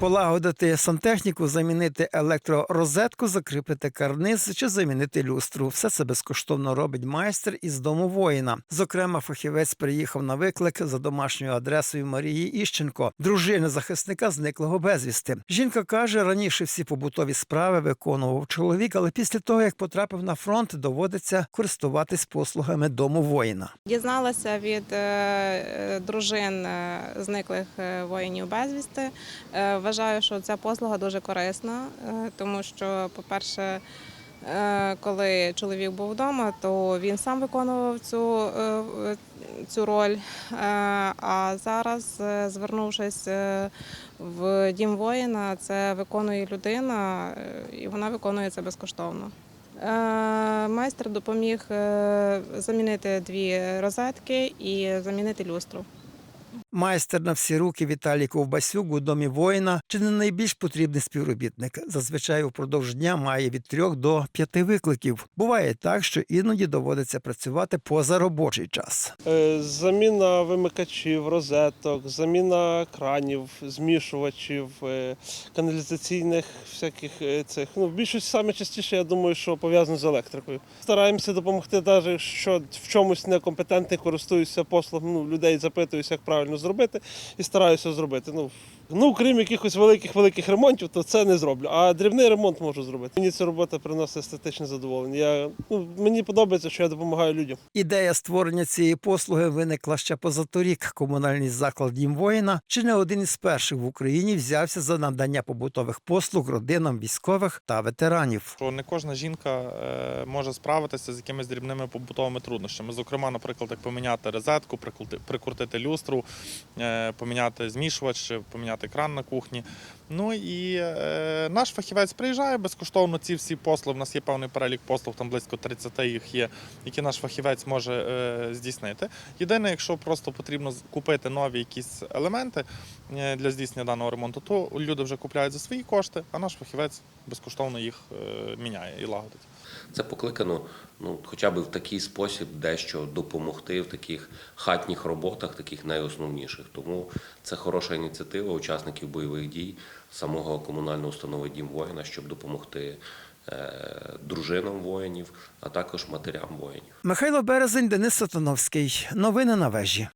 Полагодити сантехніку, замінити електророзетку, закріпити карниз чи замінити люстру. Все це безкоштовно робить майстер із дому воїна. Зокрема, фахівець приїхав на виклик за домашньою адресою Марії Іщенко, дружини захисника зниклого безвісти. Жінка каже, раніше всі побутові справи виконував чоловік, але після того як потрапив на фронт, доводиться користуватись послугами дому воїна. Дізналася від е, е, дружин е, зниклих воїнів безвісти. Е, Вважаю, що ця послуга дуже корисна, е, тому що, по-перше, е, коли чоловік був вдома, то він сам виконував цю, е, цю роль. А зараз, звернувшись в дім воїна, це виконує людина, і вона виконує це безкоштовно. Майстер допоміг замінити дві розетки і замінити люстру. Майстер на всі руки Віталій Ковбасюк у домі воїна чи не найбільш потрібний співробітник. Зазвичай упродовж дня має від трьох до п'яти викликів. Буває так, що іноді доводиться працювати поза робочий час. Е, Заміна вимикачів, розеток, заміна кранів, змішувачів, е, каналізаційних всяких е, цих. Ну, більшість саме частіше, я думаю, що пов'язано з електрикою. Стараємося допомогти, навіть якщо в чомусь некомпетентний користуюся послугом, ну, людей запитуюся, як правильно зробити, і стараюся зробити. Ну, ну, крім якихось великих великих ремонтів, то це не зроблю. А дрібний ремонт можу зробити. Мені ця робота приносить естетичне задоволення. Я, ну, мені подобається, що я допомагаю людям. Ідея створення цієї послуги виникла ще позаторік. Комунальний заклад Дім воїна чи не один із перших в Україні взявся за надання побутових послуг родинам військових та ветеранів. що не кожна жінка е, може справитися з якимись дрібними побутовими труднощами. Зокрема, наприклад, як поміняти розетку, прикрути- прикрутити люстру, поміняти змішувач, поміняти кран на кухні. Ну і е, наш фахівець приїжджає безкоштовно. Ці всі послуги. У нас є певний перелік послуг, там близько 30 їх є, які наш фахівець може е, здійснити. Єдине, якщо просто потрібно купити нові якісь елементи е, для здійснення даного ремонту, то люди вже купляють за свої кошти, а наш фахівець безкоштовно їх е, міняє і лагодить. Це покликано ну, хоча б в такий спосіб дещо допомогти в таких хатніх роботах, таких найосновніших. Тому це хороша ініціатива учасників бойових дій самого комунального установи Дім воїна, щоб допомогти е, дружинам воїнів, а також матерям воїнів. Михайло Березень, Денис Сатановський. Новини на вежі.